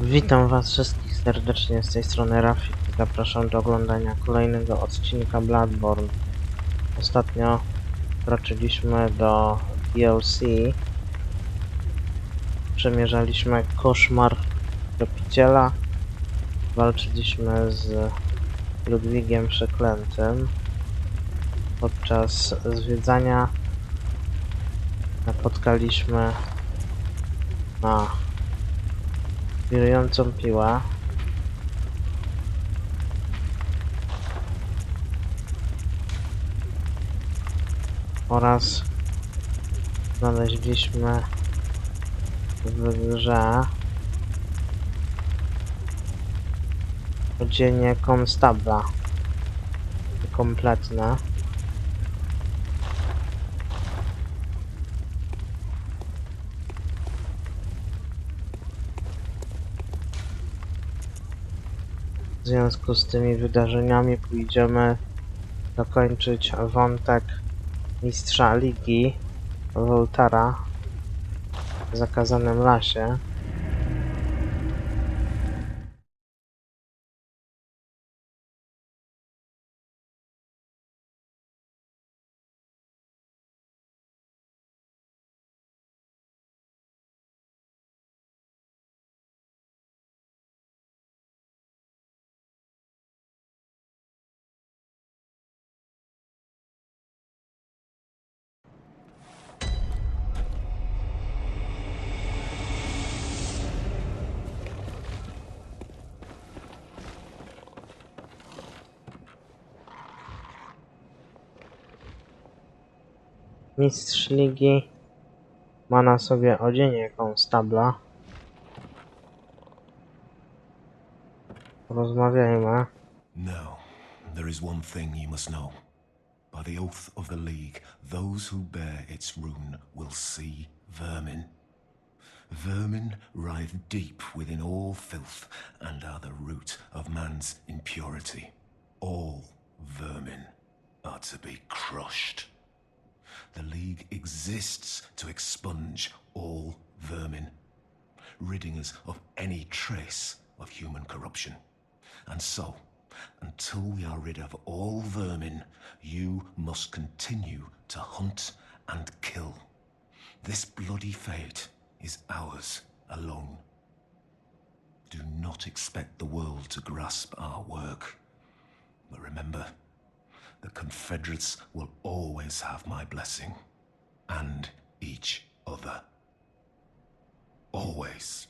Witam was wszystkich serdecznie z tej strony Rafik. Zapraszam do oglądania kolejnego odcinka Bloodborne. Ostatnio wkroczyliśmy do DLC. Przemierzaliśmy koszmar tropiciela. Walczyliśmy z Ludwigiem Przeklętym. Podczas zwiedzania napotkaliśmy na wirującą piłę. Oraz znaleźliśmy w grze odzienie konstabla kompletne. W związku z tymi wydarzeniami pójdziemy dokończyć wątek mistrza ligi Voltara w zakazanym lasie. Mistrz ligi ma na sobie odzienie konstabla. Rozmawiajmy. No, there is one thing you must know. By the oath of the League, those who bear its rune will see vermin. Vermin writhe deep within all filth and are the root of man's impurity. All vermin are to be crushed. The League exists to expunge all vermin, ridding us of any trace of human corruption. And so, until we are rid of all vermin, you must continue to hunt and kill. This bloody fate is ours alone. Do not expect the world to grasp our work. But remember, the Confederates will always have my blessing. And each other. Always.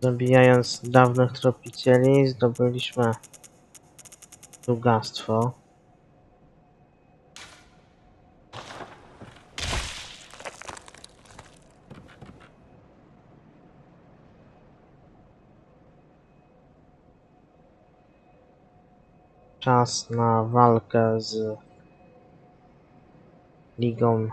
Zabijając dawnych tropicieli, zdobyliśmy bogactwo. Czas na walkę z Ligą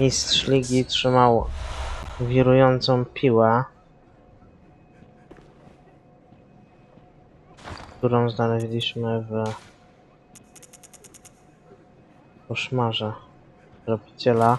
Mistrz ligi trzymał wirującą piłę, którą znaleźliśmy w koszmarze tropiciela.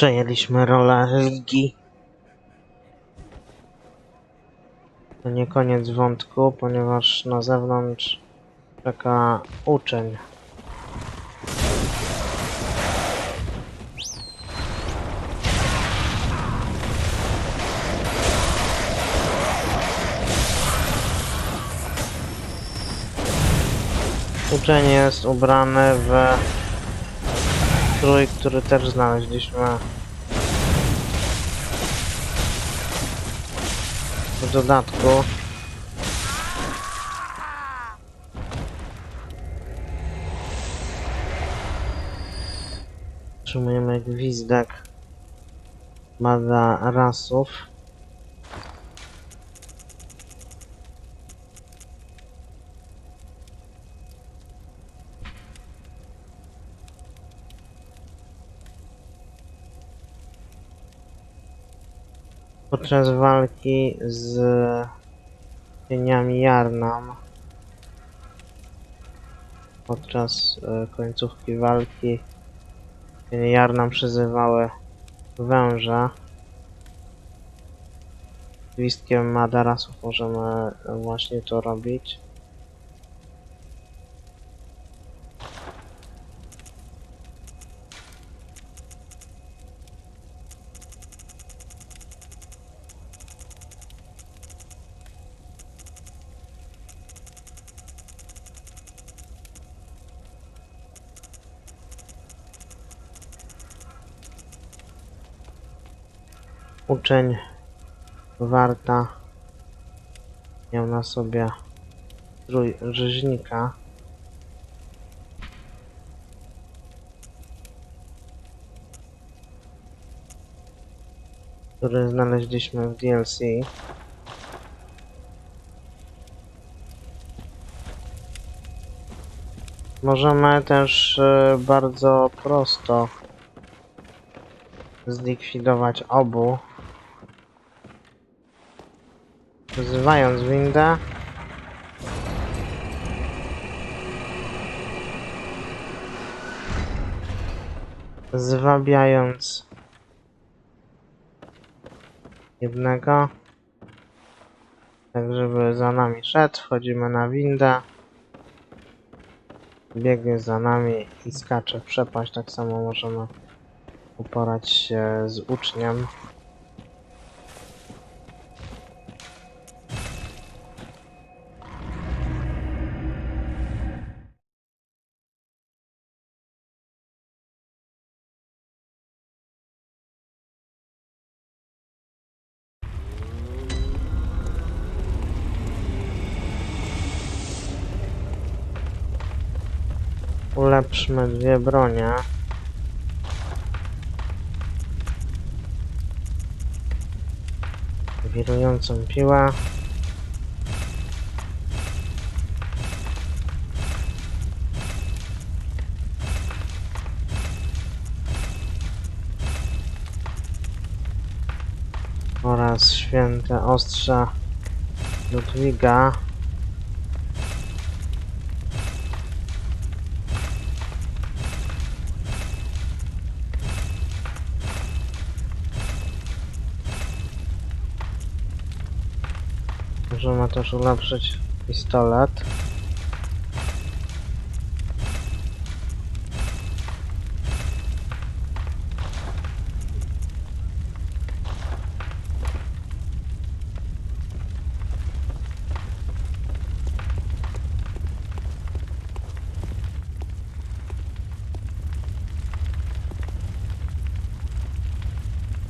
przejęliśmy rolę ligi. To nie koniec wątku, ponieważ na zewnątrz czeka uczeń. Uczeń jest ubrany w strój, który też znaleźliśmy w dodatku. Otrzymujemy gwizdek Mada Rasów. Podczas walki z cieniami Jarnam podczas e, końcówki walki cienie Jarnam przyzywały węża. Listkiem Madarasów możemy właśnie to robić. Uczeń Warta miał na sobie strój rzeźnika. który znaleźliśmy w DLC. Możemy też e, bardzo prosto zlikwidować obu Wzywając windę. Zwabiając jednego. Tak żeby za nami szedł, wchodzimy na windę. Biegnie za nami i skacze w przepaść. Tak samo możemy uporać się z uczniem. Ulepszmy dwie bronie. Wirującą piłę. Oraz święte ostrze Ludwiga. Możemy też ulepszyć pistolet.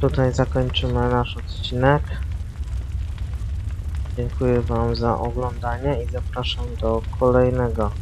Tutaj zakończymy nasz odcinek. Dziękuję Wam za oglądanie i zapraszam do kolejnego